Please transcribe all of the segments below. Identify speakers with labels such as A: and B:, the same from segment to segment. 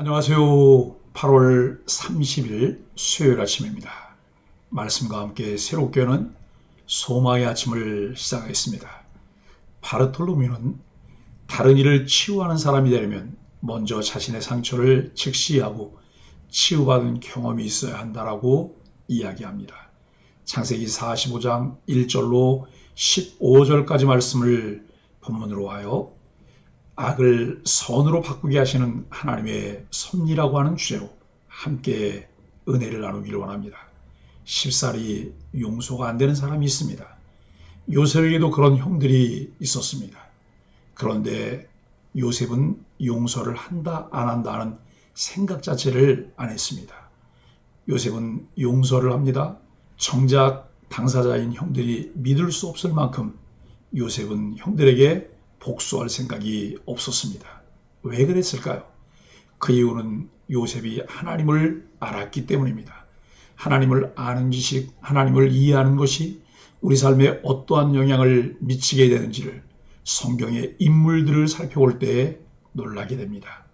A: 안녕하세요. 8월 30일 수요일 아침입니다. 말씀과 함께 새롭게 는 소망의 아침을 시작하겠습니다. 바르톨로미는 다른 일을 치유하는 사람이 되려면 먼저 자신의 상처를 직시하고 치유받은 경험이 있어야 한다라고 이야기합니다. 창세기 45장 1절로 15절까지 말씀을 본문으로 하여 악을 선으로 바꾸게 하시는 하나님의 섭리라고 하는 주제로 함께 은혜를 나누기를 원합니다. 쉽사리 용서가 안 되는 사람이 있습니다. 요셉에게도 그런 형들이 있었습니다. 그런데 요셉은 용서를 한다 안 한다 하는 생각 자체를 안 했습니다. 요셉은 용서를 합니다. 정작 당사자인 형들이 믿을 수 없을 만큼 요셉은 형들에게 복수할 생각이 없었습니다. 왜 그랬을까요? 그 이유는 요셉이 하나님을 알았기 때문입니다. 하나님을 아는 지식, 하나님을 이해하는 것이 우리 삶에 어떠한 영향을 미치게 되는지를 성경의 인물들을 살펴볼 때 놀라게 됩니다.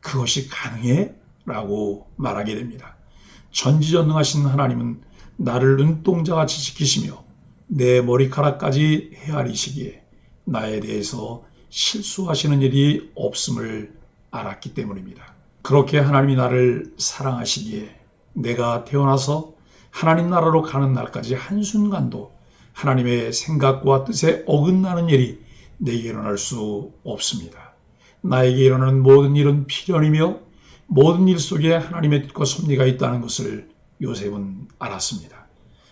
A: 그것이 가능해? 라고 말하게 됩니다. 전지전능하신 하나님은 나를 눈동자같이 지키시며 내 머리카락까지 헤아리시기에 나에 대해서 실수하시는 일이 없음을 알았기 때문입니다. 그렇게 하나님이 나를 사랑하시기에 내가 태어나서 하나님 나라로 가는 날까지 한순간도 하나님의 생각과 뜻에 어긋나는 일이 내게 일어날 수 없습니다. 나에게 일어나는 모든 일은 필연이며 모든 일 속에 하나님의 뜻과 섭리가 있다는 것을 요셉은 알았습니다.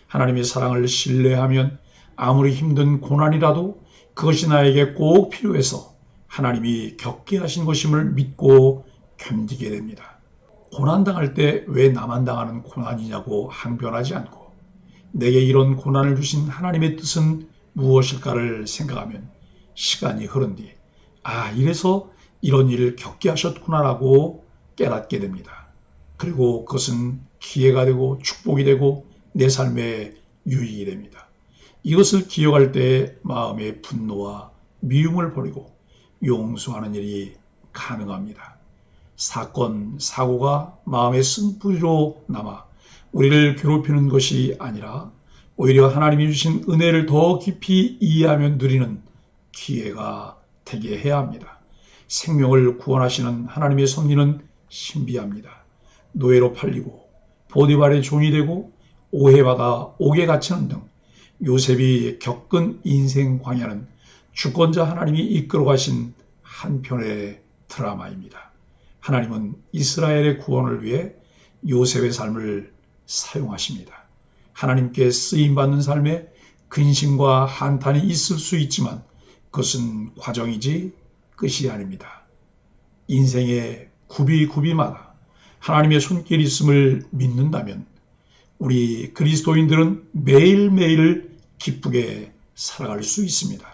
A: 하나님의 사랑을 신뢰하면 아무리 힘든 고난이라도 그것이 나에게 꼭 필요해서 하나님이 겪게 하신 것임을 믿고 견디게 됩니다. 고난당할 때 왜 나만 당하는 고난이냐고 항변하지 않고 내게 이런 고난을 주신 하나님의 뜻은 무엇일까를 생각하면 시간이 흐른 뒤, 아, 이래서 이런 일을 겪게 하셨구나라고 깨닫게 됩니다. 그리고 그것은 기회가 되고 축복이 되고 내 삶의 유익이 됩니다. 이것을 기억할 때 마음의 분노와 미움을 버리고 용서하는 일이 가능합니다. 사건, 사고가 마음의 쓴뿌리로 남아 우리를 괴롭히는 것이 아니라 오히려 하나님이 주신 은혜를 더 깊이 이해하며 누리는 기회가 되게 해야 합니다. 생명을 구원하시는 하나님의 섭리는 신비합니다. 노예로 팔리고 보디발의 종이 되고 오해받아 옥에 갇히는 등 요셉이 겪은 인생 광야는 주권자 하나님이 이끌어 가신 한편의 드라마입니다. 하나님은 이스라엘의 구원을 위해 요셉의 삶을 사용하십니다. 하나님께 쓰임받는 삶에 근심과 한탄이 있을 수 있지만 그것은 과정이지 끝이 아닙니다. 인생의 구비구비마다 하나님의 손길이 있음을 믿는다면 우리 그리스도인들은 매일매일 기쁘게 살아갈 수 있습니다.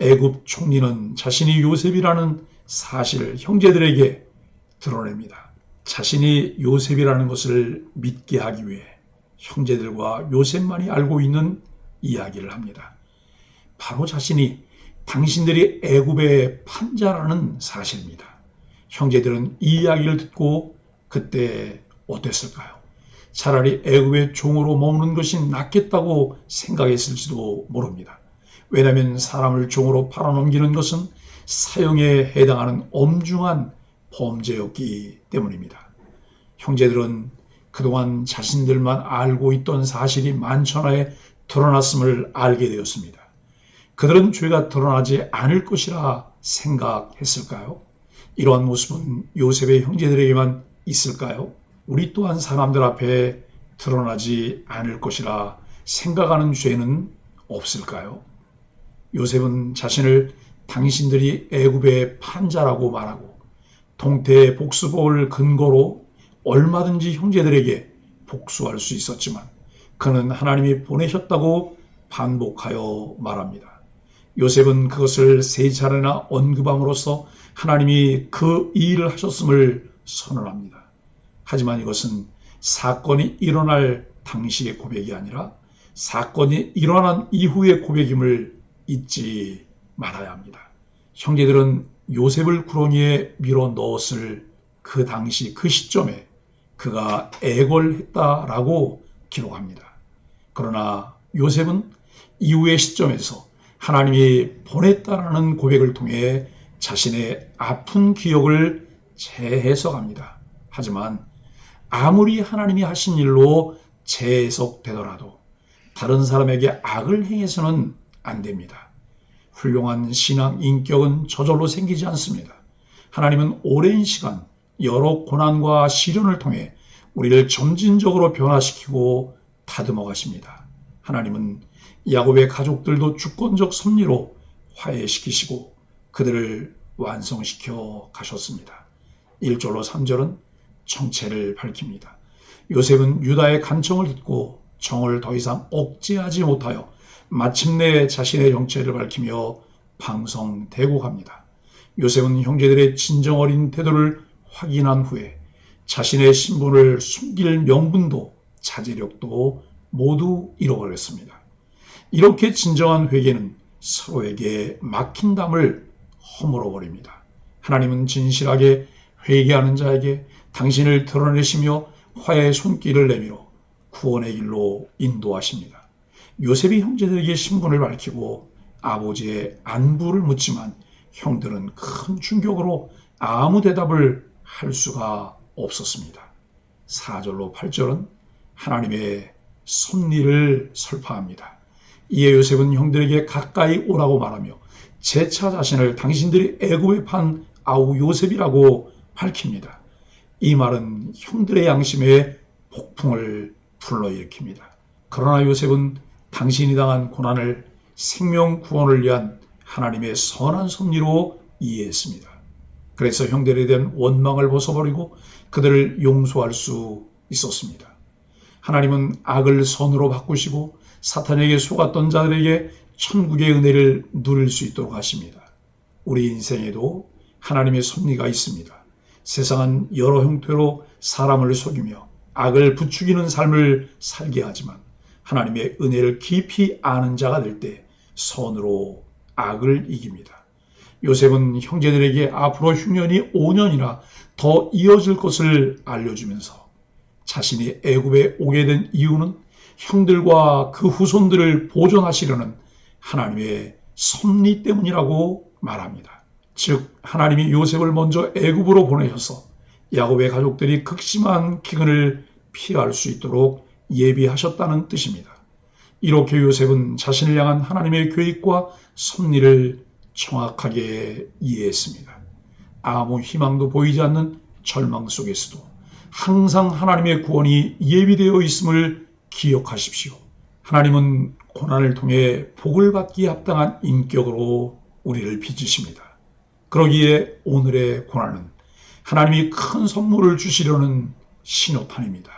A: 애굽 총리는 자신이 요셉이라는 사실을 형제들에게 드러냅니다. 자신이 요셉이라는 것을 믿게 하기 위해 형제들과 요셉만이 알고 있는 이야기를 합니다. 바로 자신이 당신들이 애굽의 판자라는 사실입니다. 형제들은 이 이야기를 듣고 그때 어땠을까요? 차라리 애굽의 종으로 머무는 것이 낫겠다고 생각했을지도 모릅니다. 왜냐하면 사람을 종으로 팔아넘기는 것은 사형에 해당하는 엄중한 범죄였기 때문입니다. 형제들은 그동안 자신들만 알고 있던 사실이 만천하에 드러났음을 알게 되었습니다. 그들은 죄가 드러나지 않을 것이라 생각했을까요? 이러한 모습은 요셉의 형제들에게만 있을까요? 우리 또한 사람들 앞에 드러나지 않을 것이라 생각하는 죄는 없을까요? 요셉은 자신을 당신들이 애굽의 판자라고 말하고 동태의 복수법을 근거로 얼마든지 형제들에게 복수할 수 있었지만 그는 하나님이 보내셨다고 반복하여 말합니다. 요셉은 그것을 세 차례나 언급함으로써 하나님이 그 일을 하셨음을 선언합니다. 하지만 이것은 사건이 일어날 당시의 고백이 아니라 사건이 일어난 이후의 고백임을 잊지 말아야 합니다. 형제들은 요셉을 구렁이에 밀어 넣었을 그 당시 그 시점에 그가 애걸했다라고 기록합니다. 그러나 요셉은 이후의 시점에서 하나님이 보냈다라는 고백을 통해 자신의 아픈 기억을 재해석합니다. 하지만 아무리 하나님이 하신 일로 재해석되더라도 다른 사람에게 악을 행해서는 안 됩니다. 훌륭한 신앙 인격은 저절로 생기지 않습니다. 하나님은 오랜 시간 여러 고난과 시련을 통해 우리를 점진적으로 변화시키고 다듬어 가십니다. 하나님은 야곱의 가족들도 주권적 섭리로 화해시키시고 그들을 완성시켜 가셨습니다. 1절로 3절은 정체를 밝힙니다. 요셉은 유다의 간청을 듣고 정을 더 이상 억제하지 못하여 마침내 자신의 정체를 밝히며 방성대고 갑니다. 요셉은 형제들의 진정 어린 태도를 확인한 후에 자신의 신분을 숨길 명분도 자제력도 모두 잃어버렸습니다. 이렇게 진정한 회개는 서로에게 막힌 담을 허물어 버립니다. 하나님은 진실하게 회개하는 자에게 당신을 드러내시며 화해의 손길을 내밀어 구원의 길로 인도하십니다. 요셉이 형제들에게 신분을 밝히고 아버지의 안부를 묻지만 형들은 큰 충격으로 아무 대답을 할 수가 없었습니다. 4절로 8절은 하나님의 섭리를 설파합니다. 이에 요셉은 형들에게 가까이 오라고 말하며 재차 자신을 당신들이 애굽에 판 아우 요셉이라고 밝힙니다. 이 말은 형들의 양심에 폭풍을 불러일으킵니다. 그러나 요셉은 당신이 당한 고난을 생명 구원을 위한 하나님의 선한 섭리로 이해했습니다. 그래서 형들에 대한 원망을 벗어버리고 그들을 용서할 수 있었습니다. 하나님은 악을 선으로 바꾸시고 사탄에게 속았던 자들에게 천국의 은혜를 누릴 수 있도록 하십니다. 우리 인생에도 하나님의 섭리가 있습니다. 세상은 여러 형태로 사람을 속이며 악을 부추기는 삶을 살게 하지만 하나님의 은혜를 깊이 아는 자가 될 때 선으로 악을 이깁니다. 요셉은 형제들에게 앞으로 흉년이 5년이나 더 이어질 것을 알려주면서 자신이 애굽에 오게 된 이유는 형들과 그 후손들을 보존하시려는 하나님의 섭리 때문이라고 말합니다. 즉 하나님이 요셉을 먼저 애굽으로 보내셔서 야곱의 가족들이 극심한 기근을 피할 수 있도록 예비하셨다는 뜻입니다. 이렇게 요셉은 자신을 향한 하나님의 계획과 섭리를 정확하게 이해했습니다. 아무 희망도 보이지 않는 절망 속에서도 항상 하나님의 구원이 예비되어 있음을 기억하십시오. 하나님은 고난을 통해 복을 받기에 합당한 인격으로 우리를 빚으십니다. 그러기에 오늘의 고난은 하나님이 큰 선물을 주시려는 신호탄입니다.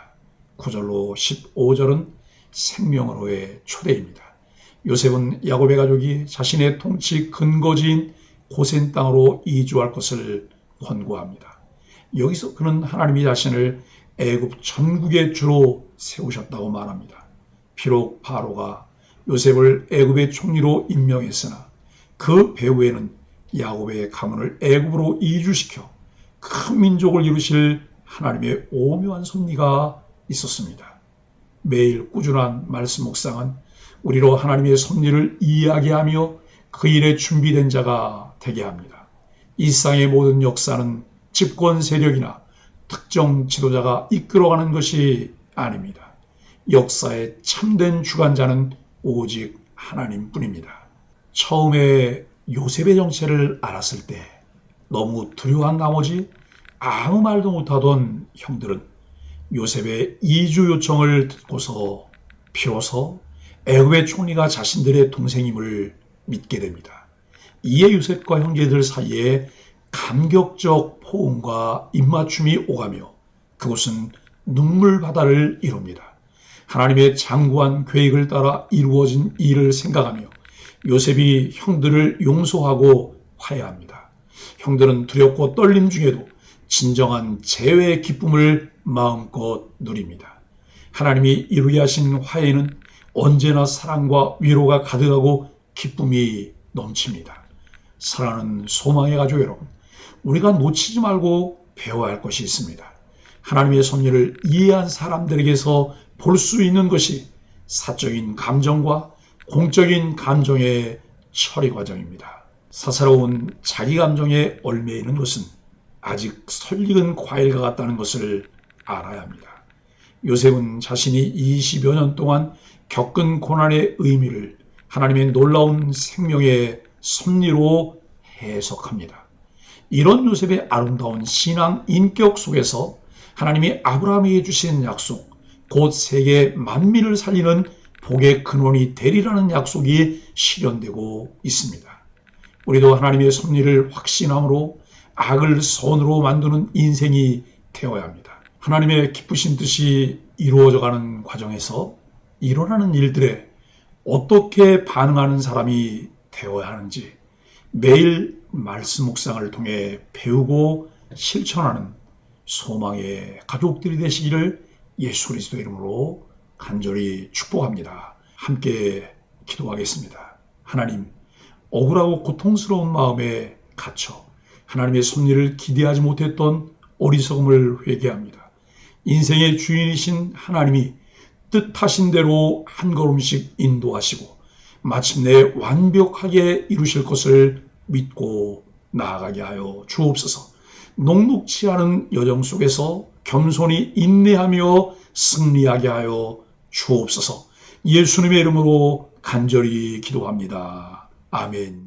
A: 9절로 15절은 생명으로의 초대입니다. 요셉은 야곱의 가족이 자신의 통치 근거지인 고센 땅으로 이주할 것을 권고합니다. 여기서 그는 하나님이 자신을 애굽 전국의 주로 세우셨다고 말합니다. 비록 바로가 요셉을 애굽의 총리로 임명했으나 그 배후에는 야곱의 가문을 애굽으로 이주시켜 큰 민족을 이루실 하나님의 오묘한 섭리가 있었습니다. 매일 꾸준한 말씀 묵상은 우리로 하나님의 섭리를 이야기하며 그 일에 준비된 자가 되게 합니다. 일상의 모든 역사는 집권 세력이나 특정 지도자가 이끌어가는 것이 아닙니다. 역사의 참된 주관자는 오직 하나님뿐입니다. 처음에 요셉의 정체를 알았을 때 너무 두려워한 나머지 아무 말도 못하던 형들은 요셉의 이주 요청을 듣고서 비로소 애굽의 총리가 자신들의 동생임을 믿게 됩니다. 이에 요셉과 형제들 사이에 감격적 포옹과 입맞춤이 오가며 그곳은 눈물 바다를 이룹니다. 하나님의 장구한 계획을 따라 이루어진 일을 생각하며 요셉이 형들을 용서하고 화해합니다. 형들은 두렵고 떨림 중에도 진정한 재회의 기쁨을 마음껏 누립니다. 하나님이 이루게 하신 화해는 언제나 사랑과 위로가 가득하고 기쁨이 넘칩니다. 사랑하는 소망의 가족 여러분, 우리가 놓치지 말고 배워야 할 것이 있습니다. 하나님의 섭리를 이해한 사람들에게서 볼 수 있는 것이 사적인 감정과 공적인 감정의 처리 과정입니다. 사사로운 자기 감정에 얽매이는 것은 아직 설익은 과일과 같다는 것을 알아야 합니다. 요셉은 자신이 20여 년 동안 겪은 고난의 의미를 하나님의 놀라운 생명의 섭리로 해석합니다. 이런 요셉의 아름다운 신앙 인격 속에서 하나님이 아브라함에게 주신 약속, 곧 세계 만민을 살리는 복의 근원이 되리라는 약속이 실현되고 있습니다. 우리도 하나님의 섭리를 확신함으로 악을 선으로 만드는 인생이 되어야 합니다. 하나님의 기쁘신 뜻이 이루어져 가는 과정에서 일어나는 일들에 어떻게 반응하는 사람이 되어야 하는지 매일 말씀 묵상을 통해 배우고 실천하는 소망의 가족들이 되시기를 예수 그리스도 이름으로 간절히 축복합니다. 함께 기도하겠습니다. 하나님, 억울하고 고통스러운 마음에 갇혀 하나님의 섭리를 기대하지 못했던 어리석음을 회개합니다. 인생의 주인이신 하나님이 뜻하신 대로 한 걸음씩 인도하시고 마침내 완벽하게 이루실 것을 믿고 나아가게 하여 주옵소서. 녹록치 않은 여정 속에서 겸손히 인내하며 승리하게 하여 주옵소서. 예수님의 이름으로 간절히 기도합니다. 아멘.